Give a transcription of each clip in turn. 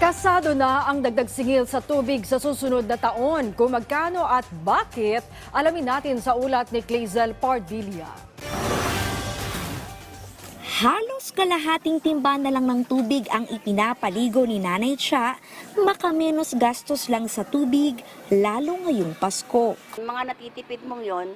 Kasado na ang dagdag singil sa tubig sa susunod na taon. Kung magkano at bakit, alamin natin sa ulat ni Clazel Pardilla. Halos kalahating timba na lang ng tubig ang ipinapaligo ni Nanay Cha, makamenos gastos lang sa tubig, lalo ngayong Pasko. Mga natitipid mong yon,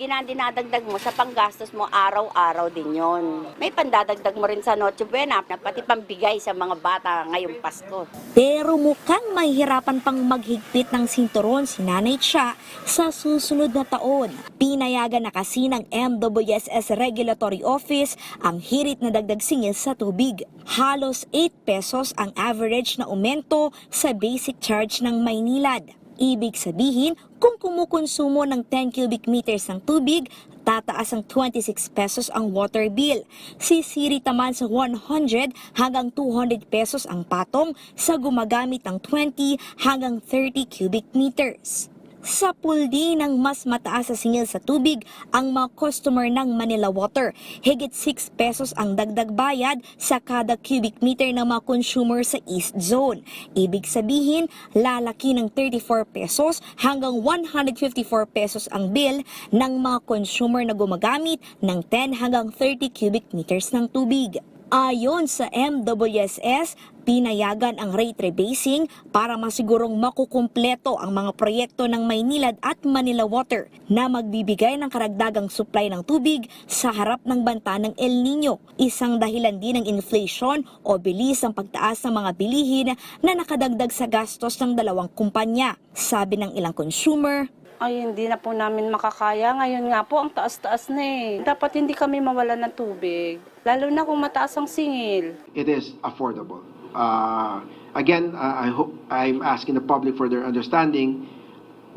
ginadinadagdag mo sa panggastos mo araw-araw din yon. May pandadagdag mo rin sa Noche Buena, na pati pambigay sa mga bata ngayong Pasko. Pero mukhang mahihirapan pang maghigpit ng sinturon si Nanay Cha sa susunod na taon. Pinayagan na kasi ng MWSS Regulatory Office ang hirit na dagdag singil sa tubig. Halos 8 pesos ang average na aumento sa basic charge ng Maynilad. Ibig sabihin, kung kumukonsumo ng 10 cubic meters ng tubig, tataas ang 26 pesos ang water bill. Sisiri taman sa 100 hanggang 200 pesos ang patong sa gumagamit ng 20 hanggang 30 cubic meters. Sa puldi ng mas mataas sa singil sa tubig ang mga customer ng Manila Water. Higit 6 pesos ang dagdag bayad sa kada cubic meter ng mga consumer sa East Zone. Ibig sabihin, lalaki ng 34 pesos hanggang 154 pesos ang bill ng mga consumer na gumagamit ng 10 hanggang 30 cubic meters ng tubig. Ayon sa MWSS, pinayagan ang rate rebasing para masigurong makukumpleto ang mga proyekto ng Maynilad at Manila Water na magbibigay ng karagdagang supply ng tubig sa harap ng banta ng El Nino. Isang dahilan din ng inflation o bilis ang pagtaas ng mga bilihin na nakadagdag sa gastos ng dalawang kumpanya. Sabi ng ilang consumer, Ay, hindi na po namin makakaya. Ngayon nga po, ang taas-taas na eh. Dapat hindi kami mawala ng tubig. Lalo na kung mataas ang singil. it is affordable. Uh, again, uh, I hope I'm asking the public for their understanding.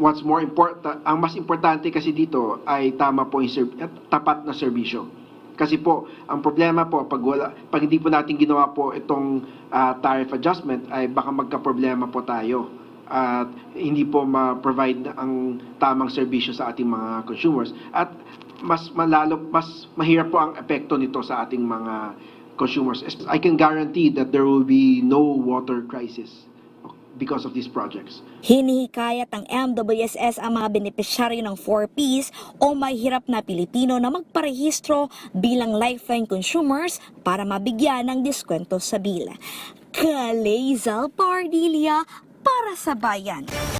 What's more important, ang mas importante kasi dito ay tama po yung tapat na serbisyo. Kasi po, ang problema po pag wala pag hindi po natin ginawa po itong uh, tariff adjustment ay baka magka-problema po tayo at hindi po ma-provide ang tamang serbisyo sa ating mga consumers at mas malalo mas mahirap po ang epekto nito sa ating mga consumers. I can guarantee that there will be no water crisis because of these projects. Hinihikayat ng MWSS ang mga benepisyaryo ng 4Ps o may hirap na Pilipino na magparehistro bilang lifeline consumers para mabigyan ng diskwento sa bill. Kalezal Pardilia para sa bayan.